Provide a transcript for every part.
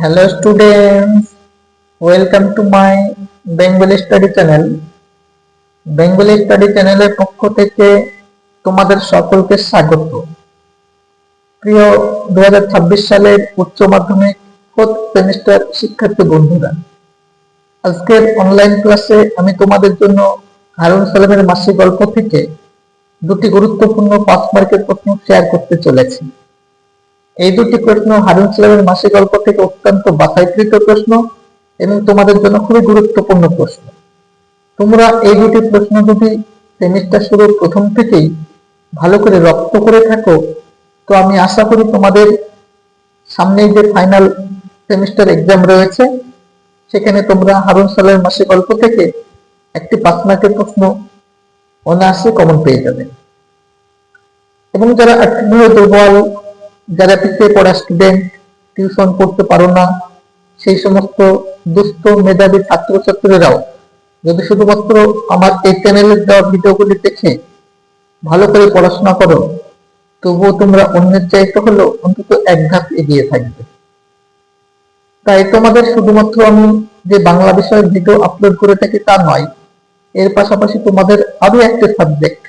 Hello students, welcome to my Bengali study channel. Bengali study চ্যানেলের পক্ষ থেকে তোমাদের সকলকে স্বাগত। প্রিয় দু হাজার ছাব্বিশ সালের উচ্চ মাধ্যমিক ফোর্থ সেমিস্টার শিক্ষার্থী বন্ধুরা আজকের অনলাইন ক্লাসে আমি তোমাদের জন্য হারুন সালামের মাসিক গল্প থেকে দুটি গুরুত্বপূর্ণ পাঁচ মার্কের প্রশ্ন শেয়ার করতে চলেছি। এই দুটি প্রশ্ন হারুন সালামের মাসিক গল্প থেকে অত্যন্ত বাছাইকৃত প্রশ্ন এবং তোমাদের জন্য খুবই গুরুত্বপূর্ণ প্রশ্ন। তোমরা এই দুটি প্রশ্ন যদি সেমিস্টার শুরুর প্রথম থেকেই ভালো করে রপ্ত করে থাকো, তো আমি আশা করি তোমাদের সামনে যে ফাইনাল সেমিস্টার এক্সাম রয়েছে, সেখানে তোমরা হারুন সালামের মাসিক গল্প থেকে একটি পাঁচ প্রশ্ন অনায়াসে কমন পেয়ে যাবে। এবং যারা দুর্বল যারা পিছিয়ে পড়া স্টুডেন্ট টিউশন পড়তে পারো না, সেই সমস্ত দুস্থ মেধাবী ছাত্রছাত্রীরাও যদি শুধুমাত্র আমার এই চ্যানেলের দেওয়া ভিডিওগুলি দেখে ভালো করে পড়াশোনা করো, তবুও তোমরা অন্যের চাইতে হলেও অন্তত এক ধাপ এগিয়ে থাকবে। তাই তোমাদের শুধুমাত্র আমি যে বাংলা বিষয়ের ভিডিও আপলোড করে থাকি তা নয়, এর পাশাপাশি তোমাদের আরও একটা সাবজেক্ট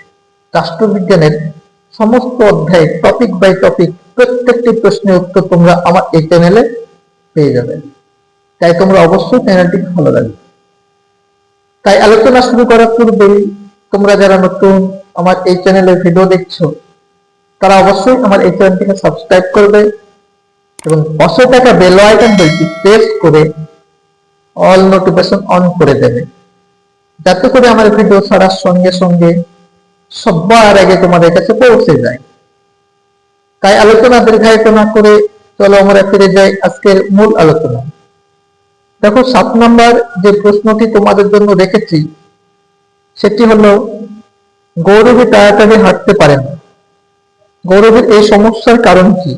রাষ্ট্রবিজ্ঞানের সমস্ত অধ্যায় টপিক বাই টপিক প্রত্যেকটি প্রশ্নের উত্তর তোমরা আমার এই চ্যানেলে পেয়ে যাবে। তাই তোমরা অবশ্যই চ্যানেলটি ভালো লাগবে। তাই আলোচনা শুরু করার পূর্বেই তোমরা যারা নতুন আমার এই চ্যানেলের ভিডিও দেখছ, তারা অবশ্যই আমার এই চ্যানেলটিকে সাবস্ক্রাইব করবে এবং পাশে থাকা বেল আইকন বেলটি প্রেস করে অল নোটিফিকেশন অন করে দেবে। যাতে করে আমার ভিডিও ছাড়ার সঙ্গে সঙ্গে সবার আগে তোমাদের কাছে পৌঁছে যায়। তাই আলোচনা দীর্ঘায়িত না করে চলো আমরা ফিরে যাই আজকের মূল আলোচনা দেখো, সাত নাম্বার যে প্রশ্নটি তোমাদের জন্য রেখেছি, সেটি হলো, গৌরবী তাড়াতাড়ি হাঁটতে পারে না। গৌরবের এই সমস্যার কারণ কি?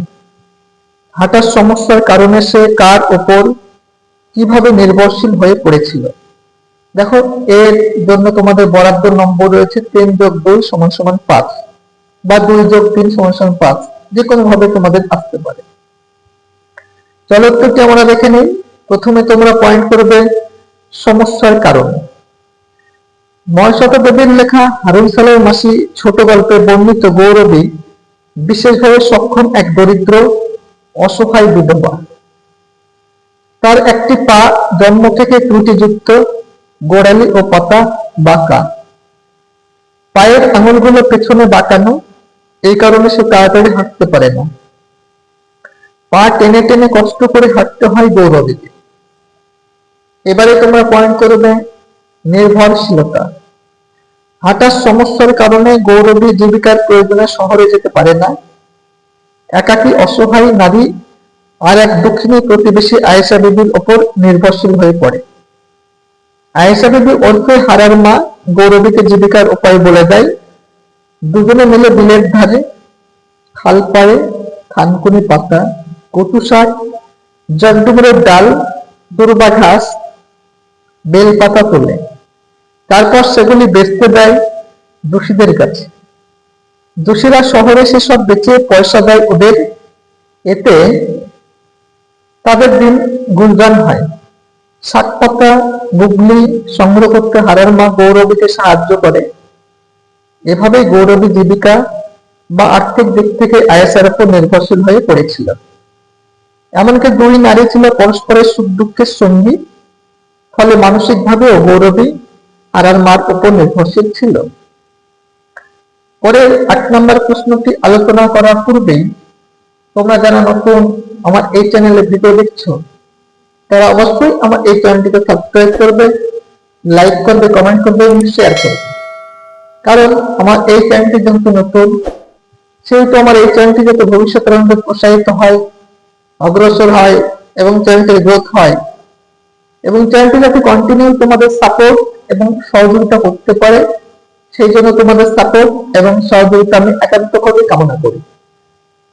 হাঁটার সমস্যার কারণে সে কার ওপর কীভাবে নির্ভরশীল হয়ে পড়েছিল? দেখো, এর জন্য তোমাদের বরাদ্দ নম্বর রয়েছে তিন যোগ দুই সমান সমান পাঁচ। বা দুই যোগ তিন সমান পাঁচ যে কোনো ভাবে তোমাদের আসতে পারে। চলো উত্তরটি আমরা দেখে নিই। প্রথমে তোমরা পয়েন্ট করবে সমস্যার কারণ। ময়শত দেবীর লেখা হারুন সালের মাসি ছোট গল্পে বর্ণিত গৌরবী, বিশেষভাবে সক্ষম এক দরিদ্র, অসহায় বিধবা। তার একটি পা জন্ম থেকে ত্রুটিযুক্ত, গোড়ালি ও পাতা বাঁকা। পায়ের আঙুলগুলো পেছনে বাঁকানো এই কারণে সে তাড়াতাড়ি হাঁটতে পারে না। পা টেনে টেনে কষ্ট করে হাঁটতে হয় গৌরবীকে এবারে তোমরা পয়েন্ট করবে নির্ভরশীলতা। হাঁটার সমস্যার কারণে গৌরবী জীবিকার প্রয়োজনে শহরে যেতে পারে না। একাকী অসহায় নারী আর এক দক্ষিণী প্রতিবেশী আয়েশা বিবির ওপর নির্ভরশীল হয়ে পড়ে। আয়েশা বিবি ওরফে হারার মা গৌরবীকে জীবিকার উপায় বলে দেয় দুজনে মিলে বিলের ধারে খাল পাড়ে থানকুনি পাতা কটু শাক জগডুমুরের ডাল, দুর্বা ঘাস বেল পাতা তোলে। তারপর সেগুলি বেচতে দেয় দোষীদের কাছে। দোষীরা শহরে সেসব বেচে পয়সা দেয় ওদের। এতে তাদের দিন গুঞ্জন হয়। শাক পাতা গুগলি সংগ্রহ করতে হারের মা গৌরবীকে সাহায্য করে। এভাবে গৌরবী জীবিকা বা আর্থিক দিক থেকে আয়েসার উপর নির্ভরশীল হয়ে পড়েছিল। এমনকি দুই নারী ছিল পরস্পরের সুখ দুঃখের সঙ্গী, ফলে মানসিকভাবেও গৌরবী আর আর মার উপর নির্ভরশীল ছিল। পরের আট নম্বর প্রশ্নটি আলোচনা করার পূর্বেই তোমরা যারা নতুন আমার এই চ্যানেলে ভিডিও দেখছ, তারা অবশ্যই আমার এই চ্যানেলটিকে সাবস্ক্রাইব করবে লাইক করবে কমেন্ট করবে, এবং শেয়ার করবে। কারণ আমার এই চ্যানেলটি যেহেতু নতুন, সেহেতু আমার এই চ্যানেলটি যাতে ভবিষ্যৎ পর্যন্ত প্রসারিত হয়, অগ্রসর হয় এবং চ্যানেলটির গ্রোথ হয়। এবং চ্যানেলটি যাতে কন্টিনিউ তোমাদের সাপোর্ট এবং সহযোগিতা করতে পারে, সেই জন্য তোমাদের সাপোর্ট এবং সহযোগিতা আমি একান্তভাবে কামনা করি।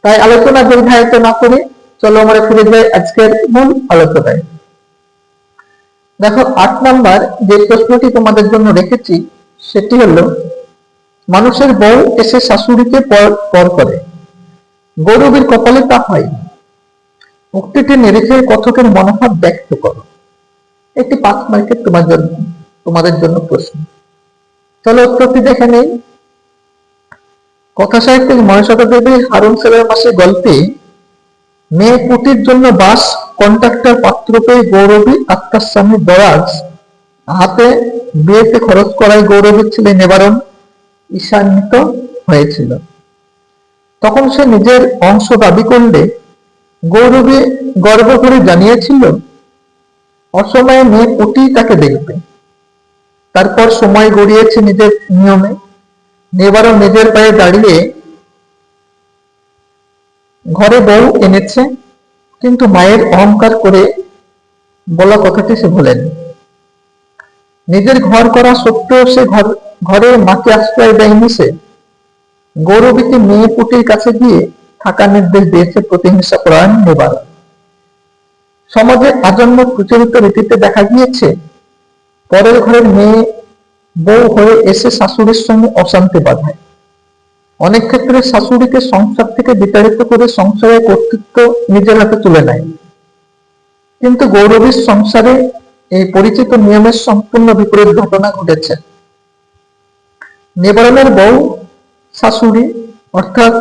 তাই আলোচনা দীর্ঘায়িত না করে চলো আমরা ফিরে যাই আজকের মূল আলোচনায়। দেখো, আট নাম্বার যে প্রশ্নটি তোমাদের জন্য রেখেছি, সেটি হলো মানুষের বউ এসে শাশুড়িকে পর করে। গৌরবের কপালে তা হয় উক্তিটি নিরিখে কথকের মনোভাব ব্যক্ত করো। একটি পাঁচ মার্কের তোমার জন্য, তোমাদের জন্য প্রশ্ন। চলো উত্তরটি দেখে নেই। কথা সাহিত্যিক মহেশতা দেবী হারুন সেবের মাসে গল্পে, মেয়ে পুতির জন্য বাস কন্ট্রাক্টর পাত্র পেয়ে গৌরবী আত্মার স্বামী দরাজ হাতে বিয়েতে খরচ করায় গৌরবীর ছেলে নিবারণ। ঈশান্বিত হয়েছিল। তখন সে নিজের অংশ দাবি করলে গৌরবে গর্ব করে জানিয়েছিল, অসময়ে মেয়ে পুটি তাকে দেখবে। তারপর সময় গড়িয়েছে নিজের নিয়মে। নিবারণ নিজের পায়ে দাঁড়িয়ে ঘরে বউ এনেছে, কিন্তু মায়ের অহংকার করে বলা কথাটি সে ভোলেনি নিজের ঘর করা সত্ত্বেও সে ঘর ঘরে মাকে আশ্রয় দেয়নি সে গৌরবীকে মেয়ে পুটির কাছে গিয়ে থাকার নির্দেশ দিয়েছে প্রতিহিংসা পরায়ণ নিবারণ। সমাজে আজন্ম প্রচলিত রীতিতে দেখা গিয়েছে, পরের ঘরের মেয়ে বউ হয়ে এসে শাশুড়ির সঙ্গে অশান্তি বাঁধায়। অনেক ক্ষেত্রে শাশুড়িকে সংসার থেকে বিতাড়িত করে সংসারের কর্তৃত্ব নিজের হাতে তুলে নেয়। কিন্তু গৌরবীর সংসারে এই পরিচিত নিয়মের সম্পূর্ণ বিপরীত ঘটনা ঘটেছে। নিবারণের বউ, শাশুড়ি, অর্থাৎ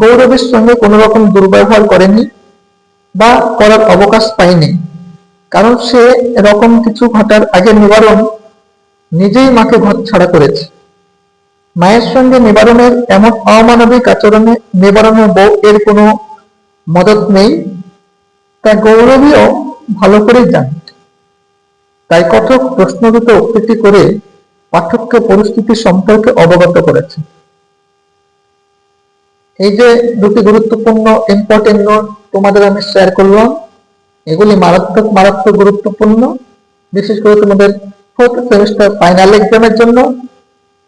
গৌরবের সঙ্গে কোনো রকম দুর্ব্যবহার করেনি বা করার অবকাশ পায়নি। কারণ সে এরকম কিছু ঘটার আগে নিবারণ নিজেই মাকে ঘর ছাড়া করেছে। মায়ের সঙ্গে নিবারণের এমন অমানবিক আচরণে নিবারণের বউ এর কোনো মদত নেই, তা গৌরবীও ভালো করেই জানে। তাই কথক প্রশ্নগত উক্তিটি করে পাঠককে পরিস্থিতি সম্পর্কে অবগত করেছে। এই যে দুটি গুরুত্বপূর্ণ ইম্পর্টেন্ট নোট তোমাদের আমি শেয়ার করলাম, এগুলি মারাত্মক মারাত্মক গুরুত্বপূর্ণ। বিশেষ করে তোমাদের ফোর্থ সেমিস্টার ফাইনাল এক্সামের জন্য।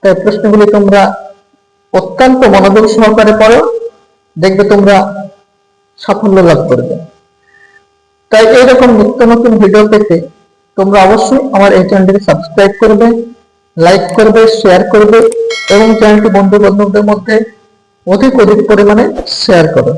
তাই প্রশ্নগুলি তোমরা অত্যন্ত মনোযোগ সহকারে পড়ো, দেখবে তোমরা সাফল্য লাভ করবে। তাই এইরকম নিত্য নতুন ভিডিও পেতে তোমরা অবশ্যই আমার এই চ্যানেলটিকে সাবস্ক্রাইব করবে। লাইক করবে শেয়ার করবে এবং চ্যানেলটি বন্ধু বান্ধবদের মধ্যে অধিক অধিক পরিমাণে শেয়ার করো।